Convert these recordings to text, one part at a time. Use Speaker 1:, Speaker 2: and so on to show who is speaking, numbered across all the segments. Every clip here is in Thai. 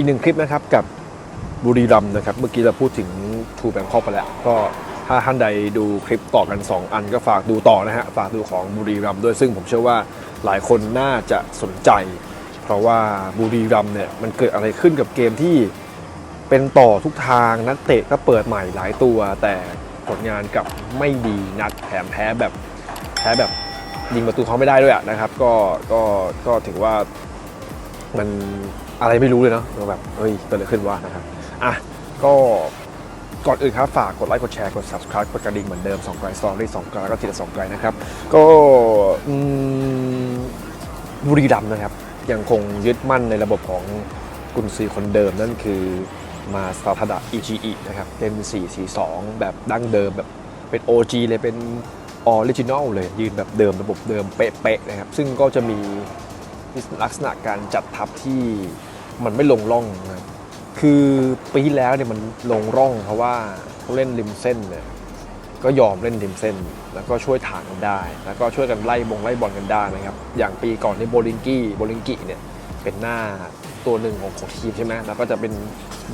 Speaker 1: อีกหนึ่งคลิปนะครับกับบุรีรัมนะครับ เมื่อกี้เราพูดถึงทูแบงคอกไปแล้ว ก็ถ้าท่านใดดูคลิปต่อกัน 2 อันก็ฝากดูต่อนะฮะ ฝากดูของบุรีรัมด้วยซึ่งผมเชื่อว่าหลายคนน่าจะสนใจ เพราะว่าบุรีรัมเนี่ยมันเกิดอะไรขึ้นกับเกมที่เป็นต่อทุกทางนักเตะก็เปิดใหม่หลายตัว แต่ผลงานกับไม่ดีนักแถมแพ้แบบแพ้แบบยิงประตูเขาไม่ได้ด้วยอะนะครับ ก็ก็ก็ถือว่ามัน อะไรไม่รู้เลยเนาะเราแบบเฮ้ยเกิดอะไรขึ้นวะนะครับอะก็ก่อนอื่นครับ ฝากกดไลค์กดแชร์กด subscribe กดกระดิ่งเหมือนเดิม2ไกลสตอรี่2ไกลแล้วก็ทีละ2ไกลนะครับ ก็บุรีรัมย์นะครับ ยังคงยึดมั่นในระบบของกุนซือคนเดิมนั่นคือมาสตาทดะอิจิอินะครับ เป็น 4-4-2 แบบดั้งเดิมแบบเป็น OG เลยเป็นออริจินอลเลย ยืนแบบเดิมระบบเดิมเป๊ะๆนะครับ ซึ่งก็จะมีลักษณะการจัดทัพที่ มันไม่ลงร่องนะครับคือปีที่แล้วเนี่ยมันลงร่องเพราะว่าเขาเล่นริมเส้นเนี่ยก็ยอมเล่นริมเส้น แล้วก็ช่วยถางกันได้ แล้วก็ช่วยกันไล่บงไล่บอลกันได้นะครับ อย่างปีก่อนในโบลิงกี้โบลิงกี้เนี่ยเป็นหน้าตัวหนึ่งของของทีมใช่ไหมแล้วก็จะเป็น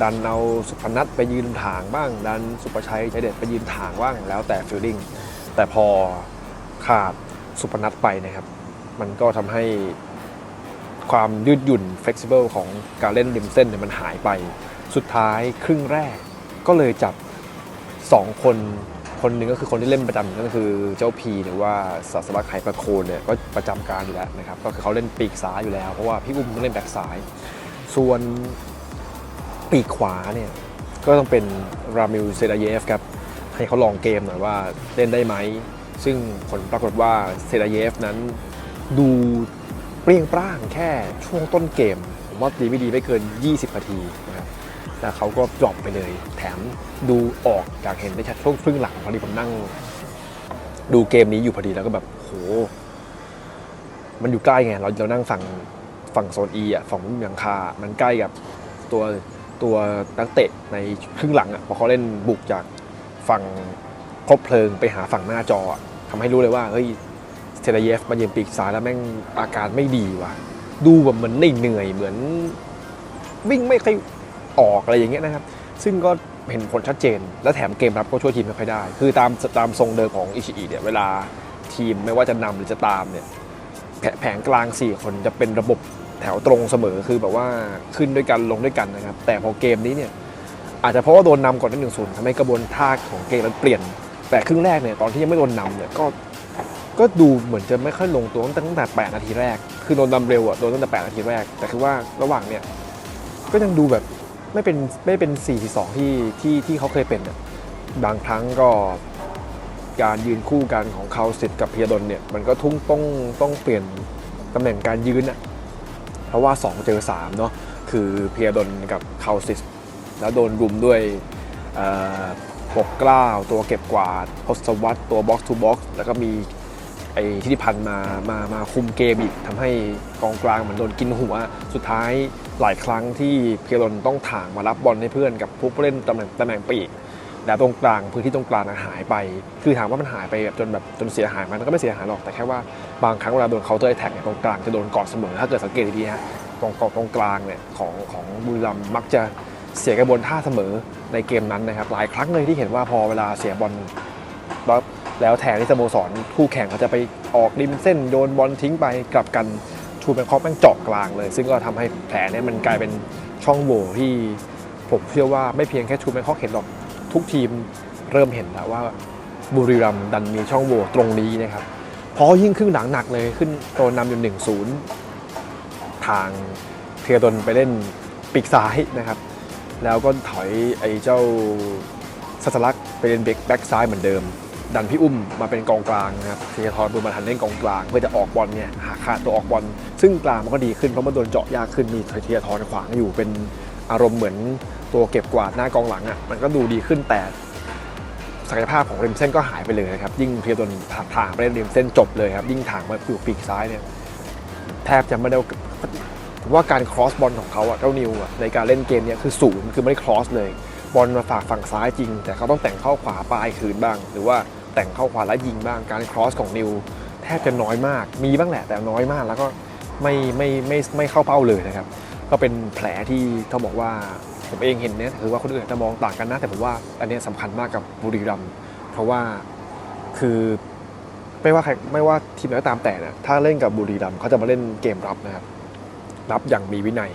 Speaker 1: ดันเอาสุพนัทไปยืนถางบ้าง ดันสุประชัยใจเด็ดไปยืนถางบ้างแล้วแต่ฟิลลิ่งแต่พอขาดสุพนัทไปนะครับ มันก็ทำให้ ความยืดหยุ่น flexible ของการเล่นริมเส้นเนี่ยมันหายไป สุดท้ายครึ่งแรกก็เลยจับ 2 คนคนหนึ่งก็คือคนที่เล่นประจำนั่นก็คือเจ้าพีหรือว่าศาสลักษ์ไข่ประโคนเนี่ยก็ประจำการอยู่แล้วนะครับก็คือเขาเล่นปีกซ้ายอยู่แล้ว เพราะว่าพี่อุ้มต้องเล่นแบ็กซ้าย ส่วนปีกขวาเนี่ยก็ต้องเป็นรามิลเซดาเยฟครับให้เขาลองเกมหน่อยว่าเล่นได้ไหม ซึ่งผลปรากฏว่าเซดาเยฟนั้นดู เปรี้ยงปร้างแค่ช่วงต้นเกม ผมว่าดีไม่ดีไม่เกิน 20 นาทีนะครับแล้วเขาก็ดรอปไปเลย แถมดูออกอยากเห็นได้ชัดช่วงครึ่งหลังพอดีผมนั่ง ดูเกมนี้อยู่พอดีแล้วก็แบบโห มันอยู่ใกล้ไงเราเรานั่งฝั่งฝั่งโซน E อะฝั่งมุมยังคา มันใกล้กับตัวตัวนักเตะในครึ่งหลังอะพอเขาเล่นบุกจากฝั่งครบเพลิงไปหาฝั่งหน้าจออะทำให้รู้เลยว่าเฮ้ย ซรเยฟมาเยืนปีกซ้ายแล้วแม่งอาการไม่ดีว่ะ ดูแบบเหมือนเหนื่อยเหมือน วิ่งไม่ค่อยออกอะไรอย่างเงี้ยนะครับ ซึ่งก็เห็นผลชัดเจน และแถมเกมรับก็ช่วยทีมไม่ค่อยได้ คือตามตามทรงเดิมของอิชิอิเนี่ยเวลาทีมไม่ว่าจะนำหรือจะตามเนี่ยแผงกลาง 4 คนจะเป็นระบบแถวตรงเสมอคือแบบว่าขึ้นด้วยกันลงด้วยกันนะครับ แต่พอเกมนี้เนี่ยอาจจะเพราะว่าโดนนำก่อนที่หนึ่งศูนย์ทำให้กระบวนท่าของเกมมันเปลี่ยน แต่ครึ่งแรกเนี่ยตอนที่ยังไม่โดนนำเนี่ยก็ ก็ดูเหมือนจะไม่ค่อยลงตัวตั้งแต่ตั้งแต่ 8 นาทีแรก คือโดนนำเร็วอะโดนตั้งแต่ 8 นาทีแรก แต่คือว่าระหว่างเนี่ย ก็ยังดูแบบไม่เป็นไม่เป็น4 4 2ที่ที่ที่เขาเคยเป็นอะบางครั้งก็การยืนคู่กันของเขาสิทธิ์กับเพียดนเนี่ย มันก็ทุ่งต้องต้องเปลี่ยนตำแหน่งการยืนอะเพราะว่า 2 เจอ 3 เนาะคือเพียดนกับเขาสิทธิ์แล้วโดนรุมด้วยปกกล้าวตัวเก็บกวาดพศวัตตัวบ็อกซ์ทูบ็อกซ์แล้วก็มี ไอ้ทิติพันธ์มามามาคุมเกมอีกทำให้กองกลางเหมือนโดนกินหัว สุดท้ายหลายครั้งที่เพียดนต้องถ่างมารับบอลให้เพื่อนกับผู้เล่นตำแหน่งตำแหน่งปีกแล้วตรงกลางพื้นที่ตรงกลางอะหายไป คือถามว่ามันหายไปแบบจนแบบจนเสียหายไหมมันก็ไม่เสียหายหรอกแต่แค่ว่าบางครั้งเวลาโดนเคาน์เตอร์แท็กเนี่ยตรงกลางจะโดนกอดเสมอถ้าเกิดสังเกตดีๆฮะตรงกองตรงกลางเนี่ยของของบุรีรัมย์มักจะเสียกระบวนท่าเสมอในเกมนั้นนะครับหลายครั้งเลยที่เห็นว่าพอเวลาเสียบอลปั๊บ แล้วแทนที่สโมสรคู่แข่งเขาจะไปออกริมเส้นโยนบอลทิ้งไปกลับกันชูแบงคอกแม่งเจาะกลางเลย ซึ่งก็ทำให้แผลเนี่ยมันกลายเป็นช่องโหว่ที่ผมเชื่อว่าไม่เพียงแค่ชูแบงคอกเห็นหรอกทุกทีมเริ่มเห็นแล้วว่าบุรีรัมดันมีช่องโหว่ตรงนี้นะครับพอยิ่งครึ่งหลังหนักเลยขึ้นโดนนำอยู่หนึ่งศูนย์ทางเทียดนไปเล่นปีกซ้ายนะครับ แล้วก็ถอยไอ้เจ้าสัสลักษ์ไปเล่นเบกแบ็กซ้ายเหมือนเดิม ดันพี่อุ้มมาเป็นกองกลางนะครับเทียทรบุญมาทันเล่นกองกลางเพื่อจะออกบอลเนี่ยหาขาดตัวออกบอลซึ่งกลางมันก็ดีขึ้นเพราะมันโดนเจาะยากขึ้นมีเทียทรขวางอยู่เป็นอารมณ์เหมือนตัวเก็บกวาดหน้ากองหลังอะมันก็ดูดีขึ้นแต่ศักยภาพของริมเส้นก็หายไปเลยนะครับ ยิ่งเพียโดนถางถางไปเล่นริมเส้นจบเลยครับ ยิ่งถางมาอยู่ปีกซ้ายเนี่ยแทบจะไม่ได้ผมว่าการครอสบอลของเขาอะเจ้านิวอะในการเล่นเกมเนี้ยคือศูนย์คือไม่ได้ครอสเลย บอลมาฝากฝั่งซ้ายจริง แต่เขาต้องแต่งเข้าขวาปลายคืนบ้าง หรือว่าแต่งเข้าขวาแล้วยิงบ้างการครอสของนิวแทบจะน้อยมาก มีบ้างแหละแต่น้อยมาก แล้วก็ไม่ไม่ไม่ไม่เข้าเป้าเลยนะครับ ก็เป็นแผลที่ต้องบอกว่าผมเองเห็นเนี่ยคือว่าคนอื่นจะมองต่างกันนะ แต่ผมว่าอันเนี้ยสำคัญมากกับบุรีรัมย์เพราะว่าคือไม่ว่าใครไม่ว่าทีมไหนก็ตามแต่นี่ยถ้าเล่นกับบุรีรัมย์เขาจะมาเล่นเกมรับนะครับรับอย่างมีวินัย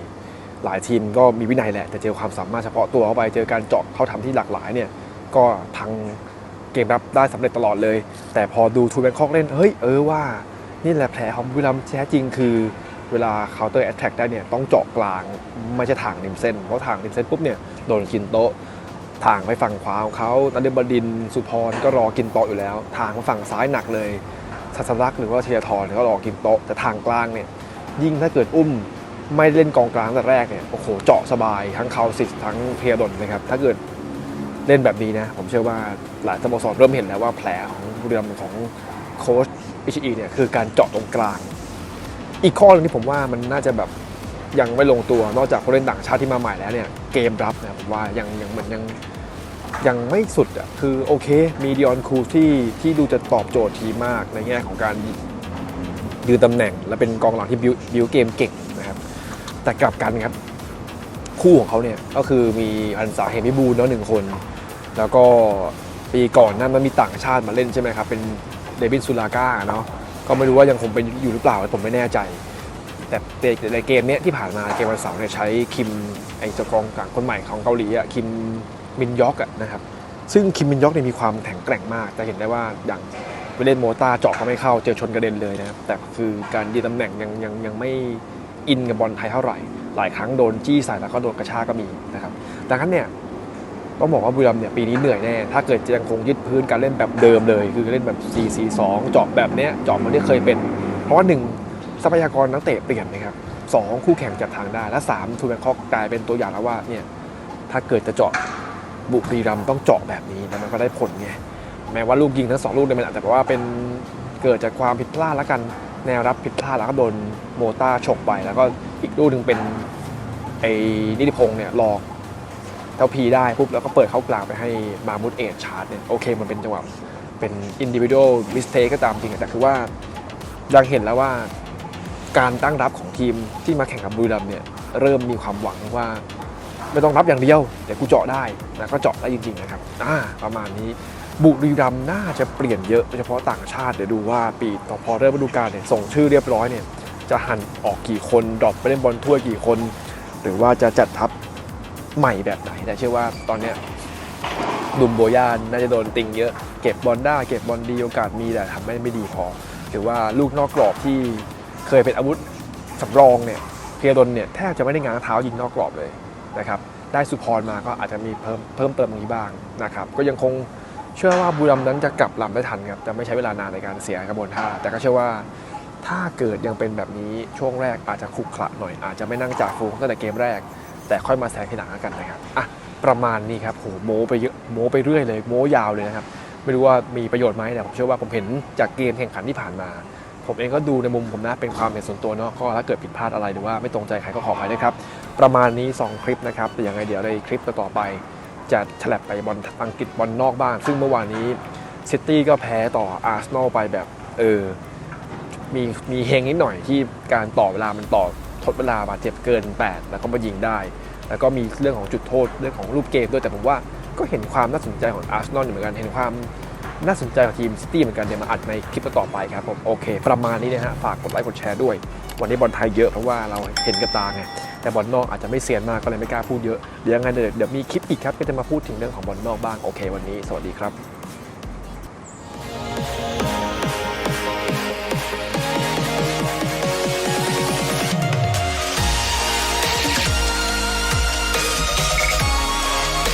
Speaker 1: หลายทีมก็มีวินัยแหละ แต่เจอความสามารถเฉพาะตัวเข้าไป เจอการเจาะเข้าทำที่หลากหลายเนี่ย ก็พังเกมรับได้สำเร็จตลอดเลย แต่พอดูทูแบงคอกเล่น เฮ้ย เออว่า นี่แหละแผลของบุรีรัมย์แท้จริงคือเวลา counter attack ได้เนี่ยต้องเจาะกลางไม่ใช่ทางริมเส้น เพราะทางริมเส้นปุ๊บเนี่ยโดนกินโต๊ะ ทางไปฝั่งขวาของเขาตาเดบดินสุพรก็รอกินโต๊ะอยู่แล้ว ทางฝั่งซ้ายหนักเลยสัสลักหรือว่าเทียร์ทรก็รอกินโต๊ะแต่ทางกลางเนี่ยยิ่งถ้าเกิดอุ้ม ไม่เล่นกองกลางแต่แรกเนี่ยโอ้โหเจาะสบายทั้งเขาสิทั้งเพียดนนะครับ ถ้าเกิดเล่นแบบนี้นะ ผมเชื่อว่าหลายสโมสรเริ่มเห็นแล้วว่าแผลของบุรีรัมของโค้ชอิชิอิเนี่ยคือการเจาะตรงกลาง อีกข้อหนึงที่ผมว่ามันน่าจะแบบยังไม่ลงตัวนอกจากผู้เล่นต่างชาติที่มาใหม่แล้วเนี่ยเกมรับนี่ยผมว่ายังยังเหมือนยังยังไม่สุดอะคือโอเคมีดิออนคูที่ที่ดูจะตอบโจทย์ทีมากในแง่ของการยืนตำแหน่ง และเป็นกองหลังที่บิวบิวเกมเก่ง แต่กลับกันครับ คู่ของเขาเนี่ยก็คือมีอันสาเฮมิบูลเนาะหนึ่งคน แล้วก็ปีก่อนนั้นมันมีต่างชาติมาเล่นใช่ไหมครับ เป็นเดวินซูลาก้าเนาะก็ไม่รู้ว่ายังคงเป็นอยู่หรือเปล่าผมไม่แน่ใจ แต่ในเกมเนี้ยที่ผ่านมาเกมวันเสาร์เนี่ยใช้คิมไอเจ้ากองกลางคนใหม่ของเกาหลีอะคิมมินยอกอะนะครับซึ่งคิมมินยอกเนี่ยมีความแข็งแกร่งมากจะเห็นได้ว่าอย่างไปเล่นโมตาเจาะก็ไม่เข้าเจอชนกระเด็นเลยนะครับแต่คือการยืนตำแหน่งยังยังยังไม่ อินกับบอลไทยเท่าไหร่ หลายครั้งโดนจี้ใส่แล้วก็โดนกระชากก็มีนะครับดังนั้นเนี่ยต้องบอกว่าบุรีรัมเนี่ยปีนี้เหนื่อยแน่ ถ้าเกิดยังคงยึดพื้นการเล่นแบบเดิมเลย คือเล่นแบบ 4-4-2เจาะแบบเนี้ยเจาะเหมันที่เคยเป็น เพราะว่าหนึ่งทรัพยากรนักเตะเปลี่ยนนะครับสองคู่แข่งจัดทางได้ และสามทูแบงคอกกลายเป็นตัวอย่างแล้วว่าเนี่ยถ้าเกิดจะเจาะบุรีรัมต้องเจาะแบบนี้แล้วมันก็ได้ผลไงแม้ว่าลูกยิงทั้งสองลูกเนี่ยมันอาจจะแบบว่าเป็นเกิดจากความผิดพลาดแล้วกัน แนวรับผิดพลาดแล้วก็โดนโมต้าฉกไป แล้วก็อีกลูกหนึ่งเป็นไอ้นิติพงษ์เนี่ยหลอกเท่าพีได้ปุ๊บแล้วก็เปิดเข้ากลางไปให้มามุดเอชชาร์จเนี่ยโอเคมันเป็นจังหวะเป็นอินดิวิ u a l mistake ก็ตามจริงแต่คือว่ายังเห็นแล้วว่าการตั้งรับของทีมที่มาแข่งกับบุรีรัมเนี่ยเริ่มมีความหวังว่าไม่ต้องรับอย่างเดียว แต่กูเจาะได้นะก็เจาะได้จริงๆนะครับอ่าประมาณนี้ บุรีรัมย์น่าจะเปลี่ยนเยอะโดยเฉพาะต่างชาติเดี๋ยวดูว่าปีต่อพอเริ่มฤดูกาลเนี่ยส่งชื่อเรียบร้อยเนี่ยจะหันออกกี่คนดรอปไปเล่นบอลถ้วยกี่คน หรือว่าจะจัดทัพใหม่แบบไหนแต่เชื่อว่าตอนเนี้ยดุมโบยานน่าจะโดนติงเยอะเก็บบอลได้เก็บบอลดีโอกาสมีแต่ทำไม่ไม่ดีพอหรือว่าลูกนอกกรอบที่เคยเป็นอาวุธสำรองเนี่ยเพียดนเนี่ยแทบจะไม่ได้ง้างเท้ายิงนอกกรอบเลยนะครับได้สุพรมาก็อาจจะมีเพิ่มเพิ่มเติมตรงนี้บ้างนะครับก็ยังคง เชื่อว่าบุรีรัมย์นั้นจะกลับลำได้ทันครับจะไม่ใช้เวลานานในการเสียกระบวนท่า แต่ก็เชื่อว่าถ้าเกิดยังเป็นแบบนี้ช่วงแรกอาจจะขรุกขระหน่อยอาจจะไม่นั่งจ่าฟูงตั้งแต่เกมแรก แต่ค่อยมาแซงทีหลังกันนะครับอะประมาณนี้ครับโหโมไปเยอะโมไปเรื่อยเลยโมยาวเลยนะครับไม่รู้ว่ามีประโยชน์ไหมแต่ผมเชื่อว่าผมเห็นจากเกมแข่งขันที่ผ่านมา ผมเองก็ดูในมุมผมนะเป็นความเห็นส่วนตัวเนาะก็ถ้าเกิดผิดพลาดอะไรหรือว่าไม่ตรงใจใครก็ขออภัยด้วยครับประมาณนี้ 2 คลิปนะครับแต่ยังไงเดี๋ยวในคลิปต่อไป จะฉลับไปบอลอังกฤษบอลนอกบ้างซึ่งเมื่อวานนี้ซิตี้ก็แพ้ต่ออาร์เซนอลไปแบบเออมีมีเฮงนิดหน่อยที่การต่อเวลามันต่อทดเวลาบาดเจ็บเกิน 8 แล้วก็มายิงได้ แล้วก็มีเรื่องของจุดโทษเรื่องของรูปเกมด้วยแต่ผมว่าก็เห็นความน่าสนใจของอาร์เซนอลอยู่เหมือนกันเห็นความน่าสนใจของทีมซิตี้เหมือนกันเดี๋ยวมาอัดในคลิปต่อไปครับผมโอเค ประมาณนี้นะฮะฝากกดไลค์กดแชร์ด้วย วันนี้บอลไทยเยอะเพราะว่าเราเห็นกับตาไง แต่บอลนอกอาจจะไม่เซียนมากก็เลยไม่กล้าพูดเยอะเดี๋ยวยังไงเดี๋ยวเดี๋ยวมีคลิปอีกครับก็จะมาพูดถึงเรื่องของบอลนอกบ้างโอเค วันนี้ สวัสดีครับ